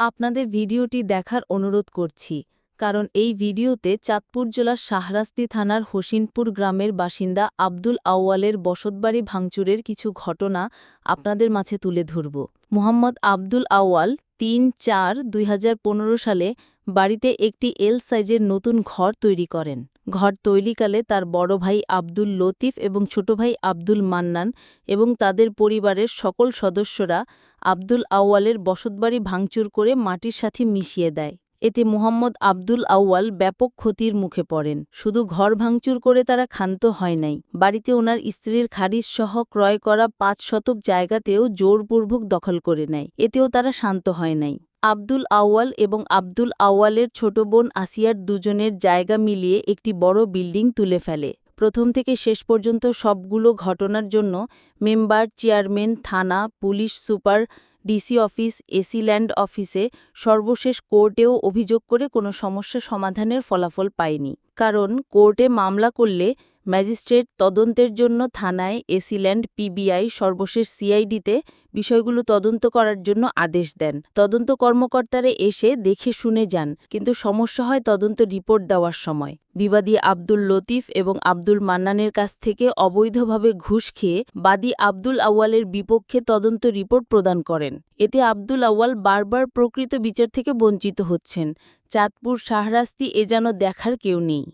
আপনাদের ভিডিওটি দেখার অনুরোধ করছি, কারণ এই ভিডিওতে চাঁদপুর জেলার শাহরাস্তি থানার হোসিনপুর গ্রামের বাসিন্দা আব্দুল আউয়ালের বসতবাড়ি ভাঙচুরের কিছু ঘটনা আপনাদের মাঝে তুলে ধরব। মোহাম্মদ আব্দুল আউয়াল তিন চার দুই সালে বাড়িতে একটি এল সাইজের নতুন ঘর তৈরি করেন। ঘর তৈরিকালে তার বড় ভাই আব্দুল লতিফ এবং ছোট ভাই আব্দুল মান্নান এবং তাদের পরিবারের সকল সদস্যরা আব্দুল আউয়ালের বসতবাড়ি ভাঙচুর করে মাটির সাথে মিশিয়ে দেয়। এতে মোহাম্মদ আব্দুল আউয়াল ব্যাপক ক্ষতির মুখে পড়েন। শুধু ঘর ভাঙচুর করে তারা ক্ষান্ত হয় নাই। বাড়িতে ওনার স্ত্রীর খারিজ সহ ক্রয় করা পাঁচ শতক জায়গাতেও জোরপূর্বক দখল করে নেয়। এতেও তারা শান্ত হয় নাই। আব্দুল আউয়াল এবং আব্দুল আউয়ালের ছোট বোন আসিয়ার দুজনের জায়গা মিলিয়ে একটি বড় বিল্ডিং তুলে ফেলে। প্রথম থেকে শেষ পর্যন্ত সবগুলো ঘটনার জন্য মেম্বার, চেয়ারম্যান, থানা, police, super, DC office, AC land অফিসে সর্বশেষ কোর্টেও অভিযোগ করে কোনো সমস্যা সমাধানের ফলাফল পায়নি। কারণ কোর্টে মামলা করলে ম্যাজিস্ট্রেট তদন্তের জন্য থানায় এসিল্যান্ড পিবিআই সর্বশেষ সিআইডিতে বিষয়গুলো তদন্ত করার জন্য আদেশ দেন। তদন্ত কর্মকর্তারা এসে দেখে শুনে যান, কিন্তু সমস্যা হয় তদন্ত রিপোর্ট দেওয়ার সময়। বিবাদী আব্দুল লতিফ এবং আব্দুল মান্নানের কাছ থেকে অবৈধভাবে ঘুষ খেয়ে বাদী আব্দুল আউয়ালের বিপক্ষে তদন্ত রিপোর্ট প্রদান করেন। এতে আব্দুল আউয়াল বারবার প্রকৃত বিচার থেকে বঞ্চিত হচ্ছেন। চাঁদপুর শাহরাস্তি এ যেন দেখার কেউ নেই।